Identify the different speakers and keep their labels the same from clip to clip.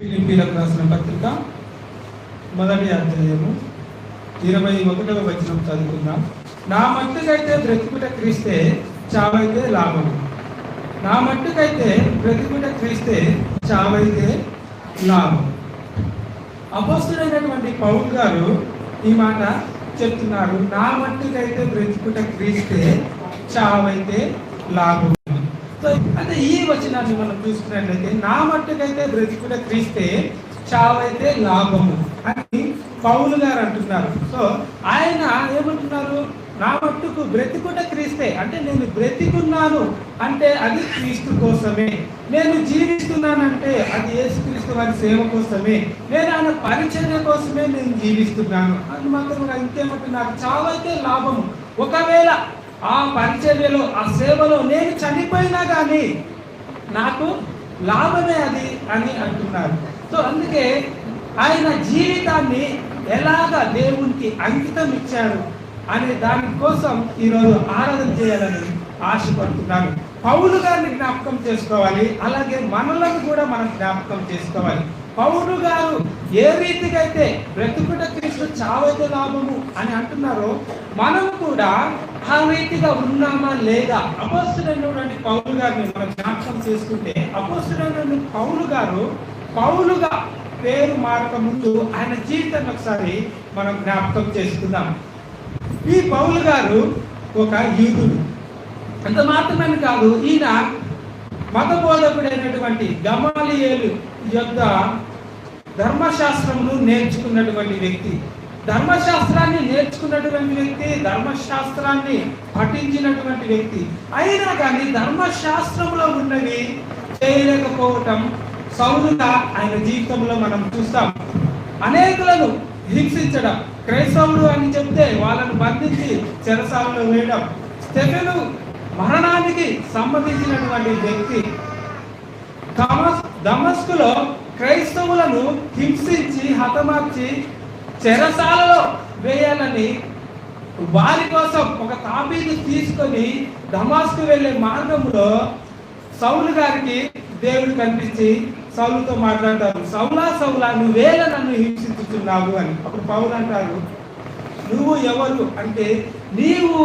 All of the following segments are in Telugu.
Speaker 1: ఫిలిపీలకు రాసిన పత్రిక మొదటి అధ్యాయము ఇరవై ఒకటవ వచనం చదువుకుందాం. నా మట్టుకైతే బ్రతుకుట క్రీస్తే చావైతే లాభము. నా మట్టుకైతే బ్రతుకుట క్రీస్తే చావైతే లాభం. అపోస్తుడైనటువంటి పౌల్ గారు ఈ మాట చెప్తున్నారు. నా మట్టుకైతే బ్రతుకుట క్రీస్తే చావైతే లాభం. అంటే ఈ వచనాన్ని మనం చూసుకున్నట్లయితే నా మట్టుకైతే బ్రతుకుట క్రీస్తే చావైతే లాభము అని పౌలు గారు అంటున్నారు. సో ఆయన ఏమంటున్నారు? నా మట్టుకు బ్రతికుట క్రీస్తే అంటే నేను బ్రతికున్నాను అంటే అది క్రీస్తు కోసమే. నేను జీవిస్తున్నానంటే అది యేసుక్రీస్తు వారి సేవ కోసమే. నేను ఆయన పరిచర్య కోసమే నేను జీవిస్తున్నాను. అది మాత్రం ఇంకేమంటున్నారు? చావైతే లాభము. ఒకవేళ ఆ పరిచర్యలో ఆ సేవలో నేను చనిపోయినా కానీ నాకు లాభమే అది అని అంటున్నారు. సో అందుకే ఆయన జీవితాన్ని ఎలాగ దేవునికి అంకితం ఇచ్చారు అనే దానికోసం ఈరోజు ఆరాధన చేయాలని ఆశపడుతున్నాను. పౌలు గారిని జ్ఞాపకం చేసుకోవాలి అలాగే మనలను కూడా మనం జ్ఞాపకం చేసుకోవాలి. పౌరుడు గారు ఏ రీతిగా అయితే బ్రతుకుట క్రీస్తు చావైతే లాభము అని అంటున్నారో మనం కూడా ఆ రీతిగా ఉన్నామా లేదా? అపోస్తుడైనటువంటి పౌలు గారిని మనం జ్ఞాపకం చేసుకుంటే అపోస్తుడైనటువంటి పౌలు గారు పౌలుగా పేరు మారక ముందు ఆయన జీవితాన్ని ఒకసారి మనం జ్ఞాపకం చేసుకుందాం. ఈ పౌలు గారు ఒక యూదుడు. అంత మాత్రమే కాదు ఈయన మత బోధకుడైనటువంటి గమాలియేలు యొక్క ధర్మశాస్త్రమును నేర్చుకున్నటువంటి వ్యక్తి. ధర్మశాస్త్రాన్ని నేర్చుకున్నటువంటి వ్యక్తి ధర్మశాస్త్రాన్ని పఠించినటువంటి వ్యక్తి. అయినా కానీ ధర్మశాస్త్రంలో ఉన్నవి చేయలేకపోవటం సౌలుగా ఆయన జీవితంలో మనం చూస్తాం. అనేకులను హింసించడం క్రైస్తవులు అని చెప్తే వాళ్ళను బంధించి చెరసాలలో వేయడం. స్టెఫెను మరణానికి సంబంధించినటువంటి వ్యక్తి థమస్ దమస్కులో క్రైస్తవులను హింసించి హతమార్చి చెరసాలలో వేయాలని వారి కోసం ఒక తాపీని తీసుకొని దమాస్కు వెళ్ళే మార్గంలో సౌలు గారికి దేవుడు కనిపించి సౌలుతో మాట్లాడతారు సౌలా సౌలా నువ్వేళ నన్ను హింసించుతున్నావు అని. అప్పుడు పౌలు అంటారు నువ్వు ఎవరు? అంటే నీవు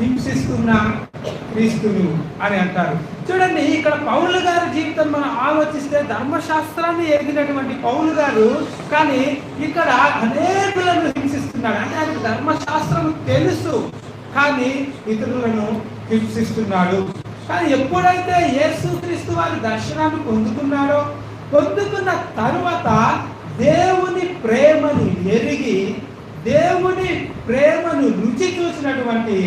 Speaker 1: హింసిస్తున్న క్రీస్తును అని అంటారు. చూడండి ఇక్కడ పౌలు గారి జీవితం మనం ఆలోచిస్తే ధర్మశాస్త్రాన్ని ఎరిగినటువంటి పౌలు గారు కానీ ఇక్కడ అనేకులను హింసిస్తున్నాడు. అంటే ఆయనకు ధర్మశాస్త్రం తెలుసు కానీ ఇతరులను హింసిస్తున్నాడు. కానీ ఎప్పుడైతే యేసుక్రీస్తు వారి దర్శనాన్ని పొందుకున్నాడో పొందుకున్న తరువాత దేవుని ప్రేమను ఎరిగి దేవుని ప్రేమను రుచి చూసినటువంటి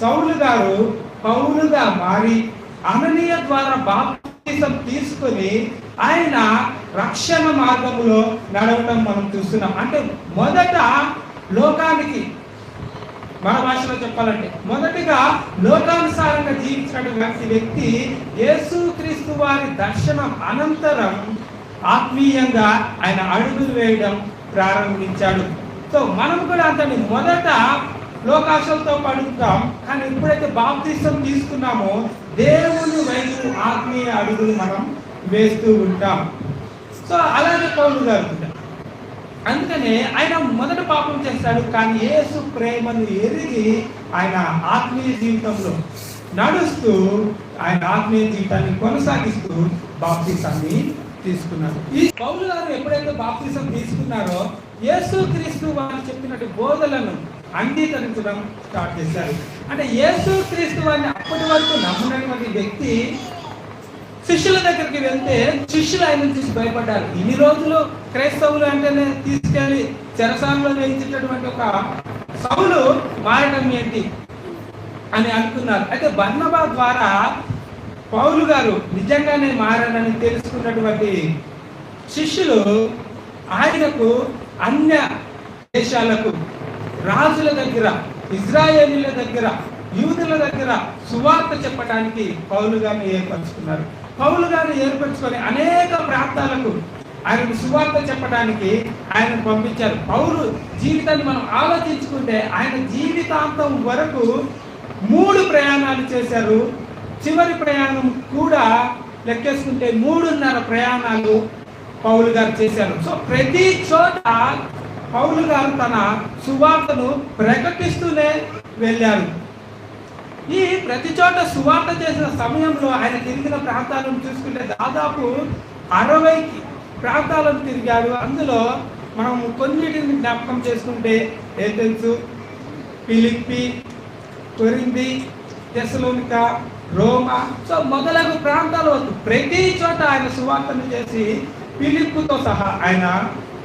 Speaker 1: సౌలు గారు పౌరుగా మారి అననీయ ద్వారా బాప్తిజం తీసుకొని ఆయన రక్షణ మార్గంలో నడవటం మనం చూస్తున్నాం. అంటే మొదట లోకానికి మన భాషలో చెప్పాలంటే మొదటిగా లోకానుసారంగా జీవించినటువంటి వ్యక్తి యేసుక్రీస్తు వారి దర్శనం అనంతరం ఆత్మీయంగా ఆయన అడుగులు వేయడం ప్రారంభించాడు. సో మనం కూడా అతని. మొదట లోకాశలతో పడుతాం కానీ ఎప్పుడైతే బాప్తిష్టం తీసుకున్నామో దేవుని వైపు ఆత్మీయ అడుగులు మనం వేస్తూ ఉంటాం. సో అలాగే పౌరులు గారు అందుకనే ఆయన మొదట పాపం చేస్తాడు కానీ యేసు ప్రేమను ఎరిగి ఆయన ఆత్మీయ జీవితంలో నడుస్తూ ఆయన ఆత్మీయ జీవితాన్ని కొనసాగిస్తూ బాప్తిసాన్ని తీసుకున్నారు ఈ పౌరులు గారు ఎప్పుడైతే బాప్తిసం తీసుకున్నారో యేసు క్రీస్తు వారు చెప్పినట్టు బోధలను అంగీకరించడం స్టార్ట్ చేశారు. అంటే యేసు క్రీస్తు వారిని అప్పటి వరకు నమ్మినటువంటి వ్యక్తి శిష్యుల దగ్గరికి వెళ్తే శిష్యులు ఆయన చూసి భయపడ్డారు. ఇన్ని రోజులు క్రైస్తవులు అంటేనే తీసుకెళ్ళి చెరసాలలో వేయించేటటువంటి ఒక సవులు మారడం ఏంటి అని అనుకున్నారు. అయితే బన్నబా ద్వారా పౌలు గారు నిజంగానే మారాడని తెలుసుకున్నటువంటి శిష్యులు ఆయనకు అన్య దేశాలకు రాజుల దగ్గర ఇజ్రాయేలీల దగ్గర యూదుల దగ్గర సువార్త చెప్పడానికి పౌలు గారిని ఏర్పరచుకున్నారు. పౌలు గారిని ఏర్పరచుకొని అనేక ప్రాంతాలకు ఆయనకు సువార్త చెప్పడానికి ఆయన పంపించారు. పౌరు జీవితాన్ని మనం ఆలోచించుకుంటే ఆయన జీవితాంతం వరకు మూడు ప్రయాణాలు చేశారు. చివరి ప్రయాణం కూడా లెక్కేసుకుంటే మూడున్నర ప్రయాణాలు పౌలు గారు చేశారు. సో ప్రతి చోట పౌలు గారు తన సువార్తను ప్రకటిస్తూనే వెళ్ళారు. ఈ ప్రతి చోట సువార్త చేసిన సమయంలో ఆయన తిరిగిన ప్రాంతాలను చూసుకుంటే దాదాపు అరవై ప్రాంతాలను తిరిగాడు అందులో మనం కొన్నిటిని జ్ఞాపకం చేసుకుంటే ఏథెన్స్ పిలిప్పి కొరింది తెసలోనిక రోమా. సో మొదలగు ప్రాంతాల వద్దు. ప్రతి చోట ఆయన సువార్తను చేసి పిలిప్పుతో సహా ఆయన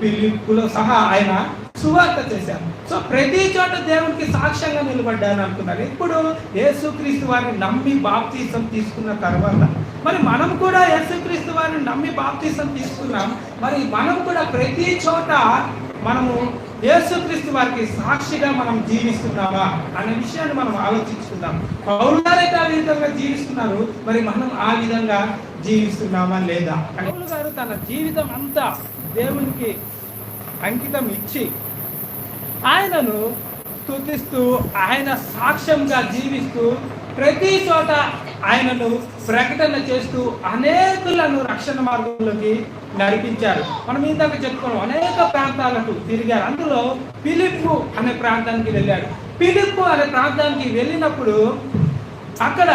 Speaker 1: పిలుపులో సహా ఆయన సువార్త చేశారు. సో ప్రతి చోట దేవునికి సాక్ష్యంగా నిలబడ్డాను అనుకున్నారు. ఇప్పుడు యేసుక్రీస్తు వారిని నమ్మి బాప్తీసం తీసుకున్న తర్వాత మరి మనం కూడా యేసుక్రీస్తు వారిని నమ్మి బాప్తీసం తీసుకున్నాం. మరి మనం కూడా ప్రతి చోట మనము యేసుక్రీస్తు వారికి సాక్షిగా మనం జీవిస్తున్నామా అనే విషయాన్ని మనం ఆలోచించుకుందాం. పౌరు ఆ విధంగా జీవిస్తున్నారు. మరి మనం ఆ విధంగా జీవిస్తున్నామా లేదా? గారు తన జీవితం అంతా దేవునికి అంకితం ఇచ్చి ఆయనను స్తుతిస్తూ ఆయన సాక్ష్యంగా జీవిస్తూ ప్రతి చోట ఆయనను ప్రకటన చేస్తూ అనేకులను రక్షణ మార్గంలోకి నడిపించారు. మనం ఇందాక చెప్పుకున్నాం అనేక ప్రాంతాలకు తిరిగారు. అందులో పిలిప్పు అనే ప్రాంతానికి వెళ్ళాడు. పిలిప్పు అనే ప్రాంతానికి వెళ్ళినప్పుడు అక్కడ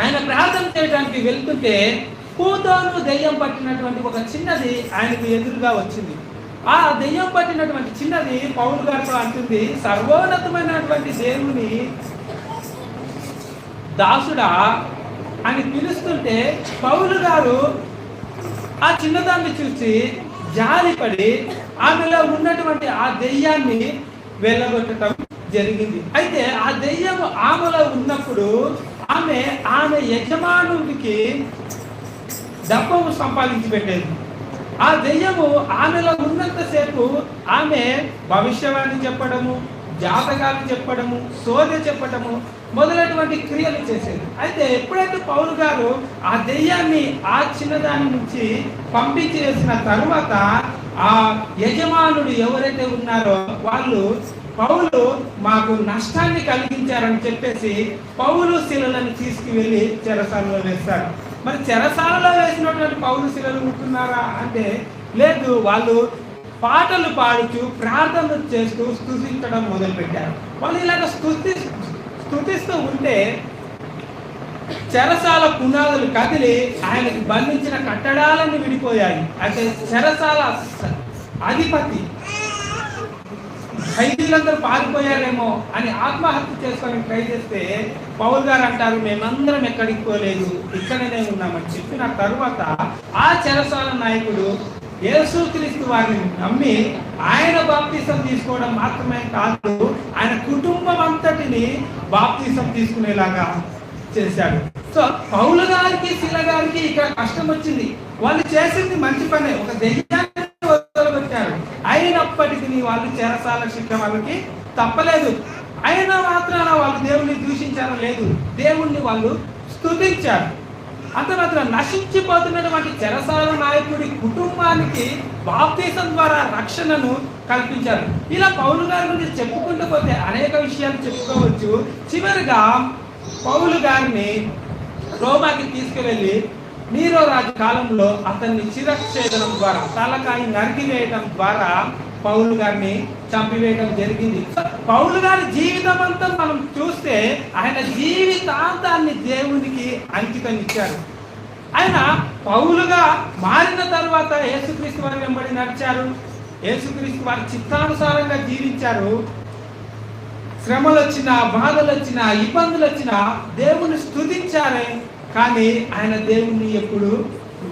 Speaker 1: ఆయన ప్రార్థన చేయడానికి వెళ్తుంటే పూతోను దెయ్యం పట్టినటువంటి ఒక చిన్నది ఆయనకు ఎదురుగా వచ్చింది. ఆ దెయ్యం పట్టినటువంటి చిన్నది పౌలు గారితో అంటుంది సర్వోన్నతమైనటువంటి దేవుని దాసుడా అని పిలుస్తుంటే పౌలు గారు ఆ చిన్నదాన్ని చూసి జారిపడి ఆమెలో ఉన్నటువంటి ఆ దెయ్యాన్ని వెళ్ళగొట్టడం జరిగింది. అయితే ఆ దెయ్యం ఆమెలో ఉన్నప్పుడు ఆమె ఆమె యజమానుడికి డబ్బు సంపాదించి పెట్టేది ఆ దెయ్యము ఆమెలో ఉన్నంతసేపు ఆమె భవిష్యవాణి చెప్పడము జాతకాలు చెప్పడము సోద చెప్పడము మొదలైనటువంటి క్రియలు చేసేది. అయితే ఎప్పుడైతే పౌలు గారు ఆ దెయ్యాన్ని ఆ చిన్నదాని నుంచి పంపించేసిన తరువాత ఆ యజమానుడు ఎవరైతే ఉన్నారో వాళ్ళు పౌలు మాకు నష్టాన్ని కలిగించారని చెప్పేసి పౌలు శిలలను తీసుకువెళ్ళి చెరసాలలో వేస్తారు. మరి చెరసాలలో వేసినటువంటి పౌరు శిలలు ఉంటున్నారా అంటే లేదు వాళ్ళు పాటలు పాడుతూ ప్రార్థనలు చేస్తూ స్థుతించడం మొదలుపెట్టారు. వాళ్ళు ఇలాగ స్థుతి స్థుతిస్తూ ఉంటే చెరసాల పునాదులు కదిలి ఆయనకి బంధించిన కట్టడాలన్నీ విడిపోయాయి. అంటే చెరసాల అధిపతి ఖైదీలందరూ పారిపోయారేమో అని ఆత్మహత్య చేసుకొని ట్రై చేస్తే పౌల్ గారు అంటారు మేమందరం ఎక్కడికి పోలేదు ఇక్కడనే ఉన్నామని చెప్పిన తర్వాత ఆ చెరసాల నాయకుడు యేసుక్రీస్తు వారిని నమ్మి ఆయన బాప్తీసం తీసుకోవడం మాత్రమే కాదు ఆయన కుటుంబం అంతటిని బాప్తీసం తీసుకునేలాగా చేశాడు. సో పౌలు గారికి శిల గారికి ఇక్కడ కష్టం వచ్చింది. వాళ్ళు చేసింది మంచి పనే ఒక దెయ్యాన్ని వదలగొట్టారు అయినప్పటికీ వాళ్ళు చెరసాల శిక్ష వాళ్ళకి తప్పలేదు. అయినా మాత్రాన వాళ్ళు దేవుణ్ణి దూషించారో లేదు. దేవుణ్ణి వాళ్ళు స్థుతించారు అంత మాత్రం నశించిపోతున్నటువంటి చెరసాల నాయకుడి కుటుంబానికి బాప్తీసం ద్వారా రక్షణను కల్పించారు. ఇలా పౌలు గారి గురించి చెప్పుకుంటూ పోతే అనేక విషయాలు చెప్పుకోవచ్చు. చివరిగా పౌలు గారిని రోమాకి తీసుకువెళ్ళి నీరో రాజు కాలంలో అతన్ని చిరక్షేదనం ద్వారా తలకాయి నరికివేయడం ద్వారా పౌలు గారిని చంపివేయడం జరిగింది. పౌలు గారి జీవితం అంతా మనం చూస్తే ఆయన జీవితాంతాన్ని దేవునికి అంకితం ఇచ్చారు. ఆయన పౌలుగా మారిన తర్వాత యేసుక్రీస్తు వారి వెంబడి నడిచారు. యేసుక్రీస్తు వారి చిత్తానుసారంగా జీవించారు. శ్రమలు వచ్చినా బాధలు వచ్చినా ఇబ్బందులు వచ్చినా దేవుని స్థుతించారే కానీ ఆయన దేవుణ్ణి ఎప్పుడు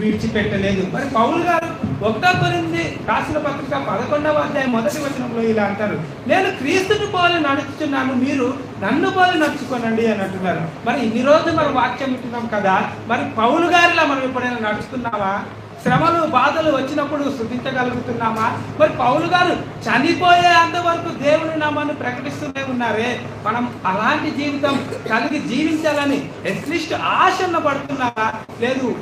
Speaker 1: విడిచిపెట్టలేదు. మరి పౌలు గారు ఒకటో కొరింది రాసిన పత్రిక పదకొండవ అధ్యాయం మొదటి వచనంలో ఇలా అంటారు నేను క్రీస్తుని పోలి నడుచుతున్నాను మీరు నన్ను పోలి నడుచుకోనండి అని అంటున్నారు. మరి ఇన్ని రోజులు మనం వాక్యం వింటున్నాం కదా మరి పౌలు గారిలా మనం ఎప్పుడైనా నడుచుకున్నావా శ్రమలు బాధలు వచ్చినప్పుడు శుద్ధించగలుగుతున్నామా? మరి పౌలు గారు చనిపోయే అంతవరకు దేవుని నామాన్ని ప్రకటిస్తూనే ఉన్నారే. మనం అలాంటి జీవితం కలిగి జీవించాలని అట్లీస్ట్ ఆశన్న పడుతున్నారా? లేదు.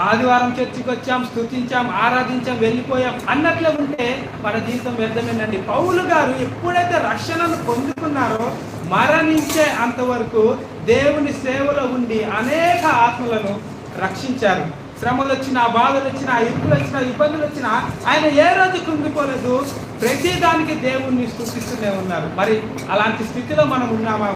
Speaker 1: ఆదివారం చర్చికి వచ్చాం స్థుతించాం ఆరాధించాం వెళ్ళిపోయాం అన్నట్లే ఉంటే మన జీవితం వ్యర్థమేనండి. పౌలు గారు ఎప్పుడైతే రక్షణను పొందుకున్నారో మరణించే అంతవరకు దేవుని సేవలో ఉండి అనేక ఆత్మలను రక్షించారు. శ్రమలు వచ్చినా బాధలు వచ్చినా ఇరుకులు వచ్చినా ఇబ్బందులు వచ్చినా ఆయన ఏ రోజు కుంగిపోలేదు. ప్రతి దానికి దేవుణ్ణి స్థుతిస్తూనే ఉన్నారు. మరి అలాంటి స్థితిలో మనం ఉన్నామా?